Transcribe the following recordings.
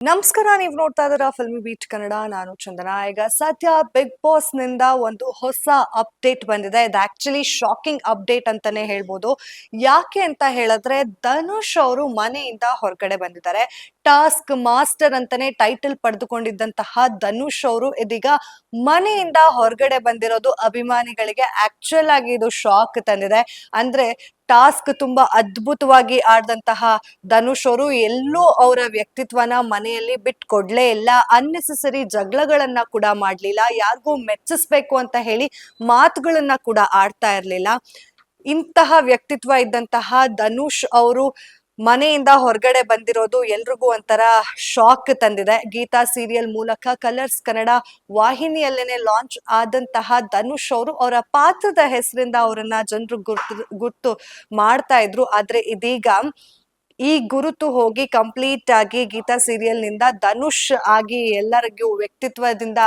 ನಮಸ್ಕಾರ, ನೀವು ನೋಡ್ತಾ ಇದ್ದೀರಾ ಫಿಲ್ಮಿ ಬೀಟ್ ಕನ್ನಡ ನಾನು ಚಂದನ. ಈಗ ಸದ್ಯ ಬಿಗ್ ಬಾಸ್ನಿಂದ ಒಂದು ಹೊಸ ಅಪ್ಡೇಟ್ ಬಂದಿದೆ. ಇದು ಆಕ್ಚುಲಿ ಶಾಕಿಂಗ್ ಅಪ್ಡೇಟ್ ಅಂತಾನೆ ಹೇಳ್ಬೋದು. ಯಾಕೆ ಅಂತ ಹೇಳಿದ್ರೆ, ಧನುಷ್ ಅವರು ಮನೆಯಿಂದ ಹೊರಗಡೆ ಬಂದಿದ್ದಾರೆ. ಟಾಸ್ಕ್ ಮಾಸ್ಟರ್ ಅಂತಾನೆ ಟೈಟಲ್ ಪಡೆದುಕೊಂಡಿದ್ದಂತಹ ಧನುಷ್ ಅವರು ಇದೀಗ ಮನೆಯಿಂದ ಹೊರಗಡೆ ಬಂದಿರೋದು ಅಭಿಮಾನಿಗಳಿಗೆ ಆಕ್ಚುಯಲ್ ಆಗಿ ಇದು ಶಾಕ್ ತಂದಿದೆ. ಅಂದ್ರೆ ಟಾಸ್ಕ್ ತುಂಬಾ ಅದ್ಭುತವಾಗಿ ಆಡ್ದಂತಹ ಧನುಷ್ ಅವರು ಎಲ್ಲೂ ಅವರ ವ್ಯಕ್ತಿತ್ವನ ಮನೆಯಲ್ಲಿ ಬಿಟ್ಕೊಡ್ಲೇ ಇಲ್ಲ. ಅನ್ನೆಸೆಸರಿ ಜಗಳಗಳನ್ನ ಕೂಡ ಮಾಡ್ಲಿಲ್ಲ. ಯಾರಿಗೂ ಮೆಚ್ಚಿಸ್ಬೇಕು ಅಂತ ಹೇಳಿ ಮಾತುಗಳನ್ನ ಕೂಡ ಆಡ್ತಾ ಇರ್ಲಿಲ್ಲ. ಇಂತಹ ವ್ಯಕ್ತಿತ್ವ ಇದ್ದಂತಹ ಧನುಷ್ ಅವರು ಮನೆಯಿಂದ ಹೊರಗಡೆ ಬಂದಿರೋದು ಎಲ್ರಿಗೂ ಒಂಥರ ಶಾಕ್ ತಂದಿದೆ. ಗೀತಾ ಸೀರಿಯಲ್ ಮೂಲಕ ಕಲರ್ಸ್ ಕನ್ನಡ ವಾಹಿನಿಯಲ್ಲೇನೆ ಲಾಂಚ್ ಆದಂತಹ ಧನುಷ್ ಅವರು. ಅವರ ಪಾತ್ರದ ಹೆಸರಿಂದ ಅವರನ್ನ ಜನರು ಗುರ್ತು ಗುರ್ತು ಮಾಡ್ತಾ ಇದ್ರು. ಆದ್ರೆ ಇದೀಗ ಈ ಗುರುತು ಹೋಗಿ ಕಂಪ್ಲೀಟ್ ಆಗಿ ಗೀತಾ ಸೀರಿಯಲ್ನಿಂದ ಧನುಷ್ ಆಗಿ ಎಲ್ಲರಿಗೂ ವ್ಯಕ್ತಿತ್ವದಿಂದ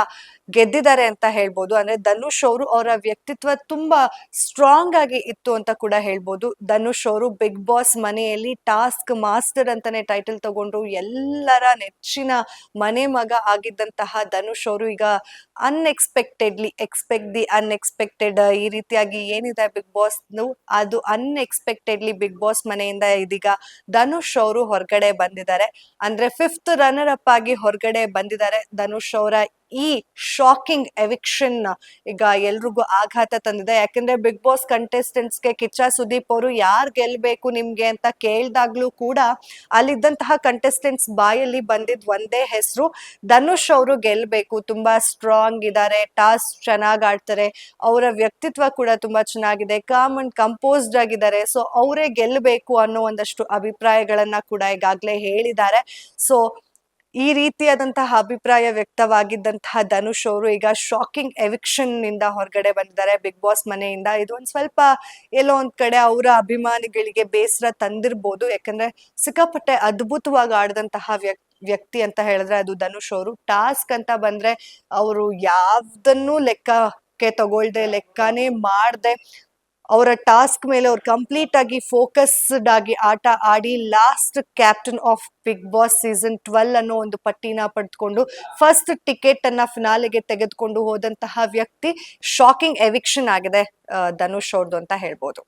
ಗೆದ್ದಿದ್ದಾರೆ ಅಂತ ಹೇಳ್ಬೋದು. ಅಂದ್ರೆ ಧನುಷ್ ಅವರು ಅವರ ವ್ಯಕ್ತಿತ್ವ ತುಂಬಾ ಸ್ಟ್ರಾಂಗ್ ಆಗಿ ಇತ್ತು ಅಂತ ಕೂಡ ಹೇಳ್ಬೋದು. ಧನುಷ್ ಅವರು ಬಿಗ್ ಬಾಸ್ ಮನೆಯಲ್ಲಿ ಟಾಸ್ಕ್ ಮಾಸ್ಟರ್ ಅಂತಾನೆ ಟೈಟಲ್ ತಗೊಂಡ್ರು. ಎಲ್ಲರ ನೆಚ್ಚಿನ ಮನೆ ಮಗ ಆಗಿದ್ದಂತಹ ಧನುಷ್ ಅವರು ಈಗ ಅನ್ಎಕ್ಸ್ಪೆಕ್ಟೆಡ್ಲಿ ಎಕ್ಸ್ಪೆಕ್ಟ್ ದಿ ಅನ್ಎಕ್ಸ್ಪೆಕ್ಟೆಡ್ ಈ ರೀತಿಯಾಗಿ ಏನಿದೆ ಬಿಗ್ ಬಾಸ್ ಅದು ಅನ್ಎಕ್ಸ್ಪೆಕ್ಟೆಡ್ಲಿ ಬಿಗ್ ಬಾಸ್ ಮನೆಯಿಂದ ಇದೀಗ ಧನುಷ್ ಅವರು ಹೊರಗಡೆ ಬಂದಿದ್ದಾರೆ. ಅಂದ್ರೆ ಫಿಫ್ತ್ ರನ್ನರ್ ಅಪ್ ಆಗಿ ಹೊರಗಡೆ ಬಂದಿದ್ದಾರೆ ಧನುಷ್ ಅವರ ಈ ಶಾಕಿಂಗ್ ಎವಿಕ್ಷನ್ ಈಗ ಎಲ್ರಿಗೂ ಆಘಾತ ತಂದಿದೆ. ಯಾಕಂದ್ರೆ ಬಿಗ್ ಬಾಸ್ ಕಂಟೆಸ್ಟೆಂಟ್ಸ್ಗೆ ಕಿಚ್ಚ ಸುದೀಪ್ ಅವರು ಯಾರು ಗೆಲ್ಬೇಕು ನಿಮ್ಗೆ ಅಂತ ಕೇಳ್ದಾಗ್ಲೂ ಕೂಡ ಅಲ್ಲಿದ್ದಂತಹ ಕಂಟೆಸ್ಟೆಂಟ್ಸ್ ಬಾಯಲ್ಲಿ ಬಂದಿದ್ ಒಂದೇ ಹೆಸರು ಧನುಷ್ ಅವರು ಗೆಲ್ಬೇಕು. ತುಂಬಾ ಸ್ಟ್ರಾಂಗ್ ಇದ್ದಾರೆ ಟಾಸ್ ಚೆನ್ನಾಗಿ ಆಡ್ತಾರೆ. ಅವರ ವ್ಯಕ್ತಿತ್ವ ಕೂಡ ತುಂಬಾ ಚೆನ್ನಾಗಿದೆ. ಕಾಮ್ ಅಂಡ್ ಕಂಪೋಸ್ಡ್ ಆಗಿದ್ದಾರೆ. ಸೊ ಅವರೇ ಗೆಲ್ಲಬೇಕು ಅನ್ನೋ ಒಂದಷ್ಟು ಅಭಿಪ್ರಾಯಗಳನ್ನ ಕೂಡ ಈಗಾಗಲೇ ಹೇಳಿದ್ದಾರೆ. ಸೊ ಈ ರೀತಿಯಾದಂತಹ ಅಭಿಪ್ರಾಯ ವ್ಯಕ್ತವಾಗಿದ್ದಂತಹ ಧನುಷ್ ಅವರು ಈಗ ಶಾಕಿಂಗ್ ಎವಿಕ್ಷನ್ನಿಂದ ಹೊರಗಡೆ ಬಂದಿದ್ದಾರೆ. ಬಿಗ್ ಬಾಸ್ ಮನೆಯಿಂದ. ಇದು ಒಂದ್ ಸ್ವಲ್ಪ ಎಲ್ಲೋ ಒಂದ್ ಕಡೆ ಅವರ ಅಭಿಮಾನಿಗಳಿಗೆ ಬೇಸರ ತಂದಿರ್ಬೋದು. ಯಾಕಂದ್ರೆ ಸಿಕ್ಕಾಪಟ್ಟೆ ಅದ್ಭುತವಾಗಿ ಆಡಿದಂತಹ ವ್ಯಕ್ತಿ ವ್ಯಕ್ತಿ ಅಂತ ಹೇಳಿದ್ರೆ ಅದು ಧನುಷ್ ಅವರು. ಟಾಸ್ಕ್ ಅಂತ ಬಂದ್ರೆ ಅವರು ಯಾವ್ದನ್ನು ಲೆಕ್ಕಕ್ಕೆ ತಗೊಳ್ದೆ, ಲೆಕ್ಕನೇ ಮಾಡ್ದೆ ಅವರ ಟಾಸ್ಕ್ ಮೇಲೆ ಅವ್ರು ಕಂಪ್ಲೀಟ್ ಆಗಿ ಫೋಕಸ್ಡ್ ಆಗಿ ಆಟ ಆಡಿ last captain of Bigg Boss season twelve ಅನ್ನೋ ಒಂದು ಪಟ್ಟಿನ ಪಡೆದುಕೊಂಡು ಫಸ್ಟ್ ಟಿಕೆಟ್ ಅನ್ನ ಫಿನಾಲೆಗೆ ತೆಗೆದುಕೊಂಡು ಹೋದಂತಹ ವ್ಯಕ್ತಿ ಶಾಕಿಂಗ್ ಎವಿಕ್ಷನ್ ಆಗಿದೆ ಧನುಷ್ ಅವ್ರದ್ದು ಅಂತ ಹೇಳ್ಬೋದು.